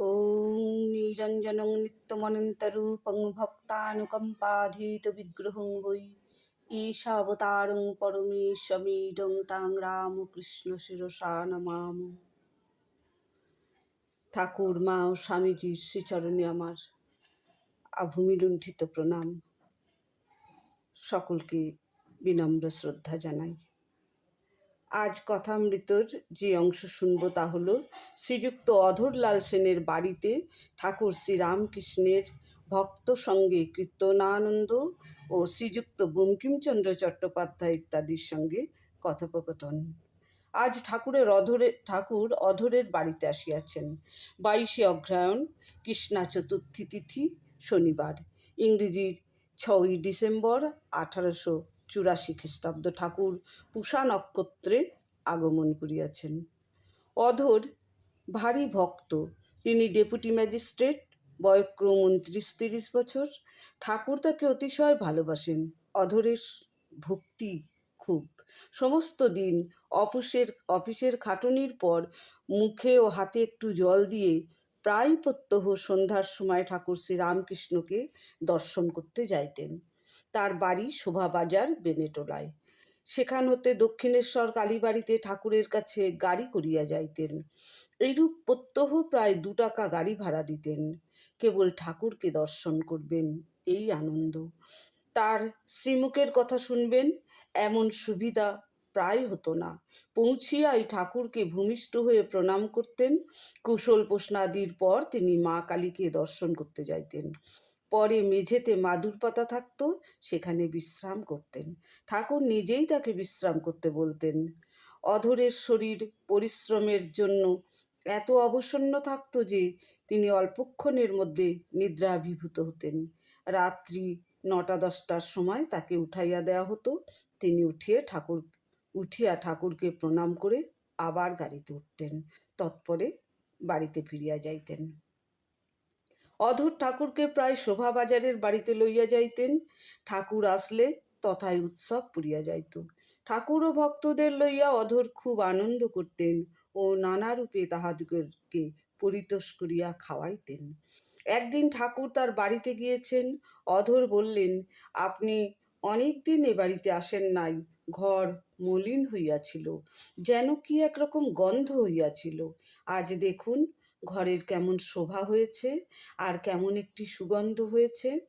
ॐ निरञ्जनं नित्यमनन्तरूपं भक्तानुकम्पाधीतविग्रहं वै ঈশাবতারং পরমেশ্বমীডং তাং রামকৃষ্ণ শিরসা নমাম ঠাকুর মা ও স্বামীজির শ্রীচরণে আমার আভূমিলুণ্ঠিত প্রণাম সকলকে বিনম্র শ্রদ্ধা জানাই আজ কথামৃতর যে অংশ শুনব তা হল শ্রীযুক্ত অধরলাল সেনের বাড়িতে ঠাকুর শ্রীরামকৃষ্ণের ভক্ত সঙ্গে কীর্তনানন্দ ও শ্রীযুক্ত বঙ্কিমচন্দ্র চট্টোপাধ্যায় ইত্যাদির সঙ্গে কথোপকথন। আজ ঠাকুরের অধরে, ঠাকুর অধরের বাড়িতে আসিয়াছেন। বাইশে অগ্রহায়ণ, কৃষ্ণা চতুর্থী তিথি, শনিবার। ইংরেজির ছয়ই ডিসেম্বর, আঠারোশো চুরাশি খ্রিস্টাব্দ ঠাকুর পুষা নক্ষত্রে আগমন করিয়াছেন। অধর ভারী ভক্ত, তিনি ডেপুটি ম্যাজিস্ট্রেট বয়ক্রম উনত্রিশ তিরিশ বছর, ঠাকুর তাকে অতিশয় ভালোবাসেন। অধরের ভক্তি খুব। সমস্ত দিন অফিসের অফিসের খাটুনির পর মুখে ও হাতে একটু জল দিয়ে প্রায় প্রত্যহ সন্ধ্যার সময় ঠাকুর শ্রীরামকৃষ্ণকে দর্শন করতে যাইতেন। তার বাড়ি শোভাবাজার, বেনেটোলায়। সেখান হতে দক্ষিণেশ্বর কালীবাড়িতে ঠাকুরের কাছে গাড়ি করিয়া যাইতেন। এইরূপ প্রত্যহ প্রায় দু টাকা গাড়ি ভাড়া দিতেন। কেবল ঠাকুরকে দর্শন করবেন, এই আনন্দ। তার শ্রীমুখের কথা শুনবেন, এমন সুবিধা প্রায় হতো না। পৌঁছিয়াই ঠাকুরকে ভূমিষ্ঠ হয়ে প্রণাম করতেন। কুশল প্রশ্নাদির পর তিনি মা কালীকে দর্শন করতে যাইতেন। পরে মেঝেতে মাদুর পাতা থাকতো, সেখানে বিশ্রাম করতেন। ঠাকুর নিজেই তাকে বিশ্রাম করতে বলতেন। অধরের শরীর পরিশ্রমের জন্য এত অবসন্ন থাকত যে তিনি অল্পক্ষণের মধ্যে নিদ্রাভিভূত হতেন। রাত্রি নটা দশটার সময় তাকে উঠাইয়া দেওয়া হতো। তিনি উঠিয়ে ঠাকুর, উঠিয়া ঠাকুরকে প্রণাম করে আবার গাড়িতে উঠতেন। তৎপরে বাড়িতে ফিরিয়া যাইতেন। অধর ঠাকুরকে প্রায় শোভাবাজারের বাড়িতে লইয়া যাইতেন। ঠাকুর আসলে তথায় উৎসব পুরিয়া যাইত। ঠাকুর ও ভক্তদের লইয়া অধর খুব আনন্দ করতেন ও নানারূপে তাহাদিগকে পরিতোষ করিয়া খাওয়াইতেন। একদিন ঠাকুর তার বাড়িতে গিয়েছেন। অধর বললেন, আপনি অনেক দিন এ বাড়িতে আসেন নাই। ঘর মলিন হইয়াছিল, যেন কি একরকম গন্ধ হইয়াছিল। আজ দেখুন ঘরের কেমন শোভা হয়েছে আর কেমন একটি সুগন্ধ হয়েছে।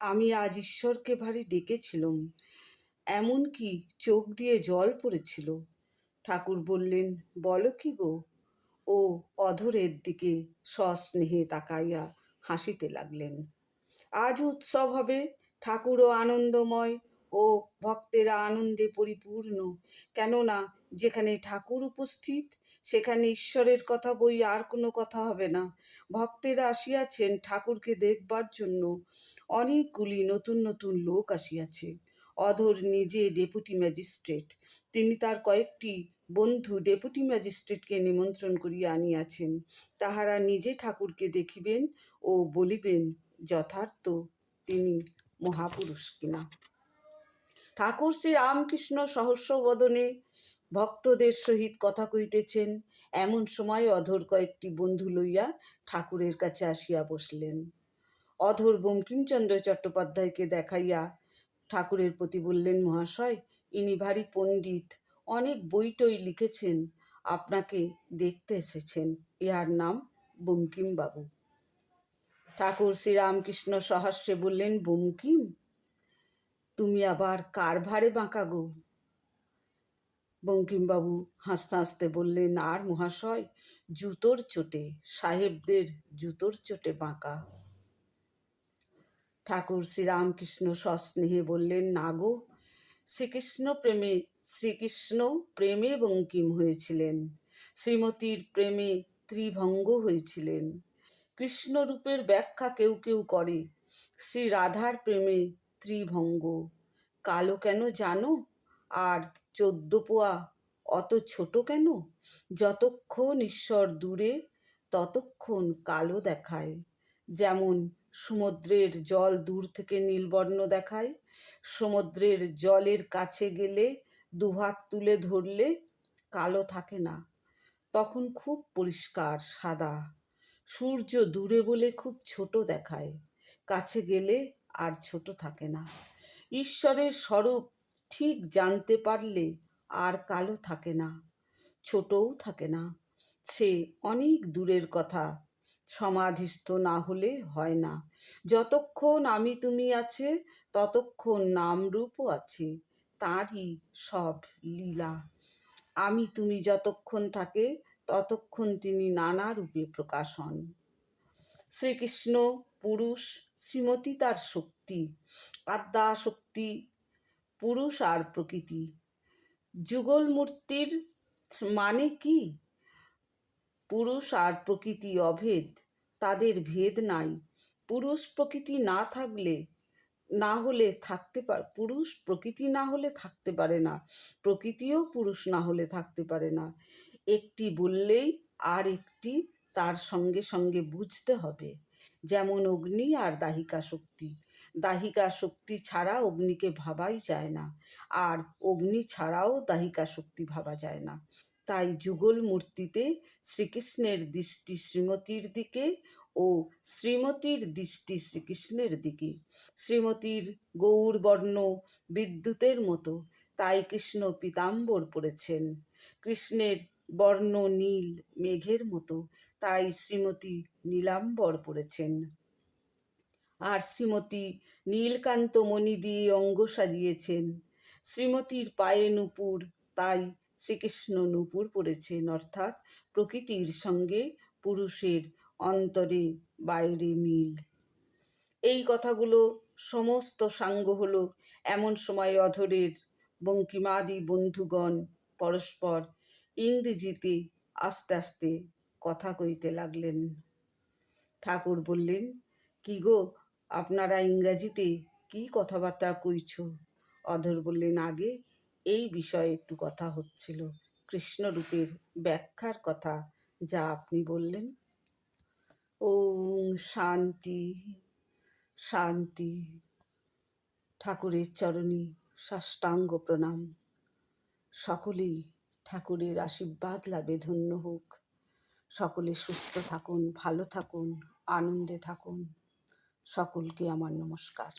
আমি আজ ঈশ্বরকে ভারী ডেকেছিলাম। এমন কি চোখ দিয়ে জল পড়েছিল? ঠাকুর বললেন, বলো কি গো? ও অধরের দিকে সস্নেহে তাকাইয়া হাসিতে লাগলেন। আজ উৎসব হবে, ঠাকুরও আনন্দময় ও ভক্তেরা আনন্দে পরিপূর্ণ। কেননা যেখানে ঠাকুর উপস্থিত, সেখানে ঈশ্বরের কথা বই আর কোনো কথা হবে না। ভক্তেরা আসিয়াছেন ঠাকুরকে দেখবার জন্য। অনেকগুলি নতুন নতুন লোক আসিয়াছে। অধর নিজে ডেপুটি ম্যাজিস্ট্রেট। তিনি তার কয়েকটি বন্ধু ডেপুটি ম্যাজিস্ট্রেটকে নিমন্ত্রণ করিয়া আনিয়াছেন। তাহারা নিজে ঠাকুরকে দেখিবেন ও বলিবেন, যথার্থ তিনি মহাপুরুষ কিনা? ঠাকুর শ্রী রামকৃষ্ণ সহস্রবদনে ভক্তদের সহিত কথা কইতেছেন এমন সময় অধর কয়েকটি বন্ধু লইয়া ঠাকুরের কাছে আসিয়া বসলেন। অধর বঙ্কিমচন্দ্র চট্টোপাধ্যায়কে দেখাইয়া ঠাকুরের প্রতি বললেন, মহাশয়, ইনি ভারী পণ্ডিত, অনেক বইটই লিখেছেন, আপনাকে দেখতে এসেছেন। ইহার নাম বঙ্কিমবাবু। ঠাকুর শ্রীরামকৃষ্ণ সহাস্যে বললেন, বঙ্কিম, তুমি আবার কার ভারে বাঁকা গো? বঙ্কিমবাবু হাসতে হাসতে বললেন, আর মহাশয়, জুতোর চোটে, সাহেবদের জুতোর চোটে বাঁকা। ঠাকুর শ্রীরামকৃষ্ণ সস্নেহে বললেন, না গো, শ্রীকৃষ্ণ প্রেমে শ্রীকৃষ্ণ প্রেমে বঙ্কিম হয়েছিলেন। শ্রীমতীর প্রেমে ত্রিভঙ্গ হয়েছিলেন। কৃষ্ণরূপের ব্যাখ্যা কেউ কেউ করে শ্রী রাধার প্রেমে ত্রিভঙ্গ। কালো কেন জানো? আর চোদ্দ পোয়া। অত ছোট কেন? যতক্ষণ ঈশ্বর দূরে, ততক্ষণ কালো দেখায়। যেমন সমুদ্রের জল দূর থেকে নীলবর্ণ দেখায়, সমুদ্রের জলের কাছে গেলে দুহাত তুলে ধরলে কালো থাকে না। তখন খুব পরিষ্কার, সাদা। সূর্য দূরে বলে খুব ছোট দেখায়, কাছে গেলে আর ছোট থাকে না। ঈশ্বরের স্বরূপ ঠিক জানতে পারলে আর কালো থাকে না, ছোটও থাকে না। সে অনেক দূরের কথা, সমাধিস্থ না হলে হয় না। যতক্ষণ আমি তুমি আছে, ততক্ষণ নামরূপও আছে, তারই সব লীলা। আমি তুমি যতক্ষণ থাকে, ততক্ষণ তিনি নানা রূপে প্রকাশ হন। শ্রীকৃষ্ণ, পুরুষ, শ্রীমতী তার শক্তি আদ্যা শক্তি পুরুষ আর প্রকৃতি। যুগল মূর্তির মানে কি? পুরুষ আর প্রকৃতি অভেদ, তাদের ভেদ নাই। পুরুষ প্রকৃতি না থাকলে, না হলে থাকতে পারে পুরুষ প্রকৃতি না হলে থাকতে পারে না। প্রকৃতিও পুরুষ না হলে থাকতে পারে না। একটি বললেই আর একটি তার সঙ্গে সঙ্গে বুঝতে হবে। যেমন অগ্নি আর দাহিকা শক্তি। দাহিকা শক্তি ছাড়া অগ্নিকে ভাবাই যায় না। আর অগ্নি ছাড়াও দাহিকা শক্তি ভাবা যায় না। তাই যুগল মূর্তিতে শ্রীকৃষ্ণের দৃষ্টি শ্রীমতীর দিকে ও শ্রীমতীর দৃষ্টি শ্রীকৃষ্ণের দিকে। শ্রীমতীর গৌর বর্ণ বিদ্যুতের মতো, তাই কৃষ্ণ পীতাম্বর পড়েছেন। কৃষ্ণের বর্ণ নীল মেঘের মতো, তাই শ্রীমতী নীলাম্বর পড়েছেন। আর শ্রীমতী নীলকান্ত মণি দিয়ে অঙ্গ সাজিয়েছেন। শ্রীমতীর পায়ে নূপুর, তাই শ্রীকৃষ্ণ নূপুর পড়েছেন। অর্থাৎ প্রকৃতির সঙ্গে পুরুষের অন্তরে বাইরে মিল। এই কথাগুলো সমস্ত সাঙ্গ হলো এমন সময় অধরের বঙ্কিমাদি বন্ধুগণ পরস্পর ইংরেজিতে আস্তে আস্তে কথা কইতে লাগলেন। ঠাকুর বললেন, কি গো আপনারা ইংরাজিতে কি কথাবার্তা কইছ? অধর বললেন, আগে এই বিষয়ে একটু কথা হচ্ছিল। কৃষ্ণরূপের ব্যাখ্যার কথা যা আপনি বললেন। ও শান্তি শান্তি, ঠাকুরের চরণী সাষ্টাঙ্গ প্রণাম। সকলেই ঠাকুরের আশীর্বাদ লাভে ধন্য হোক। সকলে সুস্থ থাকুন, ভালো থাকুন, আনন্দে থাকুন। সকলকে আমার নমস্কার।